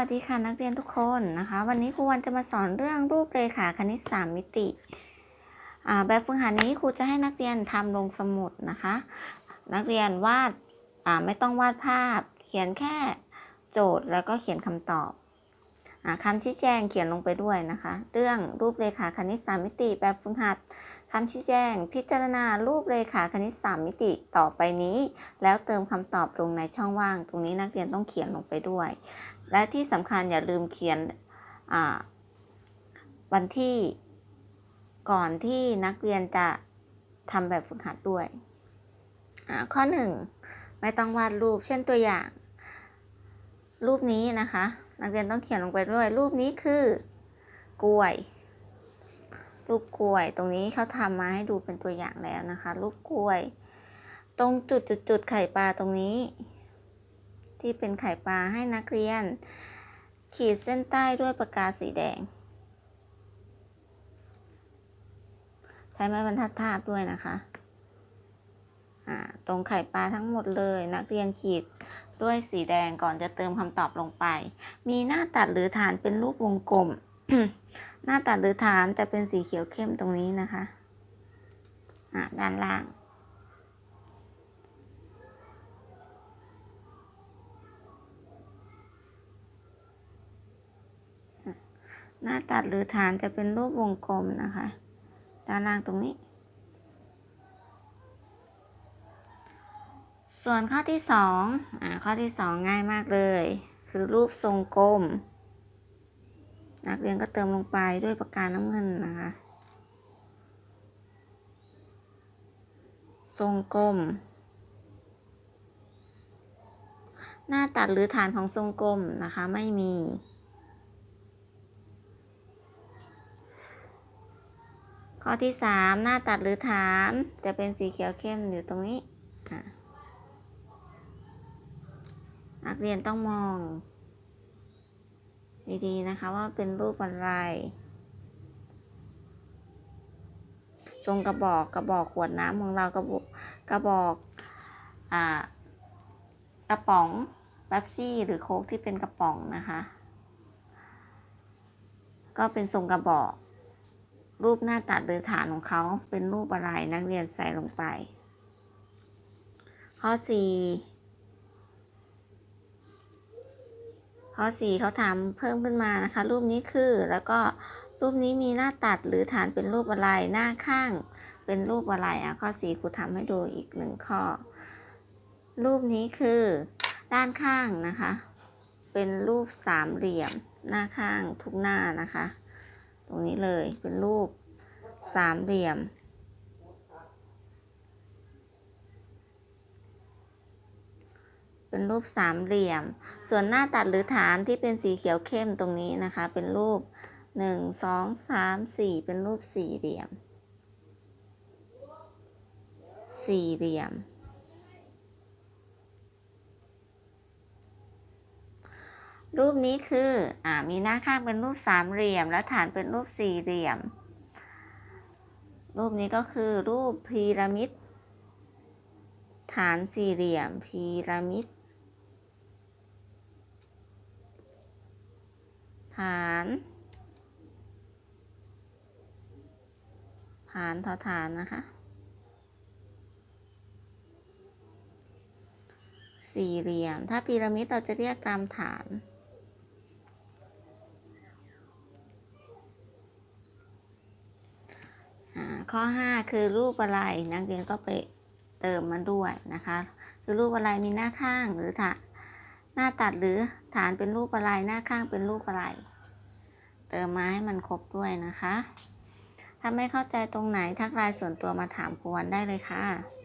สวัสดีค่ะนักเรียนทุกคนนะคะ วันนี้ครูวันจะมาสอนเรื่องรูปเรขาคณิต 3 มิติแบบฝึกหัดนี้ครูจะให้นักเรียนทำลงสมุดนะคะ นักเรียนวาดไม่ต้องวาดภาพ เขียนแค่โจทย์แล้วก็เขียนคำตอบอาคำชี้แจงเขียนลงไปด้วยนะคะ เรื่องรูปเรขาคณิต 3 มิติ แบบฝึกหัดคำชี้แจง พิจารณารูปเรขาคณิต 3 มิติต่อไปนี้ แล้วเติมคำตอบลงในช่องว่าง ตรงนี้นักเรียนต้องเขียนลงไปด้วย และที่สำคัญอย่าลืมเขียนวันที่ก่อนที่นักเรียนจะทำแบบฝึกหัดด้วย ข้อหนึ่งไม่ต้องวาดรูป เช่นตัวอย่าง รูปนี้นะคะ นักเรียนต้องเขียนลงไปด้วย รูปนี้คือกล้วย รูปกล้วย ตรงนี้เขาทำมาให้ดูเป็นตัวอย่างแล้วนะคะ รูปกล้วย ตรงจุดจุดจุดไข่ปลาตรงนี้ ที่เป็นไข่ปลาให้นักเรียน ขีดเส้นใต้ด้วยปากกาสีแดง ใช้ไม้บรรทัดทาบด้วยนะคะตรงไข่ปลาทั้งหมดเลย นักเรียนขีดด้วยสีแดงก่อนจะเติมคำตอบลงไป มีหน้าตัดหรือฐานเป็นรูปวงกลม หน้าตัดหรือฐานจะเป็นสีเขียวเข้มตรงนี้นะคะะด้านล่าง หน้าตัดหรือฐานจะเป็นรูปวงกลมนะคะ ด้านล่างตรงนี้ ส่วนข้อที่สองอ่าข้อที่สองง่ายมากเลย คือรูปทรงกลม นักเรียนก็เติมลงไปด้วยปากกาน้ำเงินนะคะ ทรงกลม หน้าตัดหรือฐานของทรงกลมนะคะไม่มี ข้อที่สามหน้าตัดหรือฐาน จะเป็นสีเขียวเข้มอยู่ตรงนี้นักเรียนต้องมอง ดีๆนะคะว่าเป็นรูปอะไร ทรงกระบอกกระบอกขวดน้ำของเรากระบอกกระบอกอ่ากระป๋องแป๊บซี่หรือโค้กที่เป็นกระป๋องนะคะ ก็เป็นทรงกระบอก รูปหน้าตัดหรือฐานของเขาเป็นรูปอะไรนักเรียนใส่ลงไป ข้อ 4 ข้อ 4เขาถามเพิ่มขึ้นมานะคะ รูปนี้คือแล้วก็รูปนี้มีหน้าตัดหรือฐานเป็นรูปอะไรหน้าข้างเป็นรูปอะไรอะข้อ 4 ครูทำให้ดูอีกหนึ่งข้อ รูปนี้คือด้านข้างนะคะ เป็นรูปสามเหลี่ยมหน้าข้างทุกหน้านะคะ ตรงนี้เลยเป็นรูปสามเหลี่ยม เป็นรูปสามเหลี่ยม ส่วนหน้าตัดหรือฐานที่เป็นสีเขียวเข้มตรงนี้นะคะ เป็นรูปหนึ่งสองสามสี่เป็นรูปสี่เหลี่ยม สี่เหลี่ยม รูปนี้คืออ่ามีหน้าข้างเป็นรูปสามเหลี่ยม และฐานเป็นรูปสี่เหลี่ยม รูปนี้ก็คือรูปพีระมิด ฐานสี่เหลี่ยมพีระมิด ฐาน ฐานทอฐานนะคะ สี่เหลี่ยม ถ้าพีระมิดเราจะเรียกตามฐาน ข้อ 5 คือรูปอะไรนักเรียนก็ไปเติมมันด้วยนะคะ คือรูปอะไรมีหน้าข้างหรือฐานหน้าตัดหรือฐานเป็นรูปอะไรหน้าข้างเป็นรูปอะไร เติมมาให้มันครบด้วยนะคะ ถ้าไม่เข้าใจตรงไหนทักไลน์ส่วนตัวมาถามครูวันได้เลยค่ะ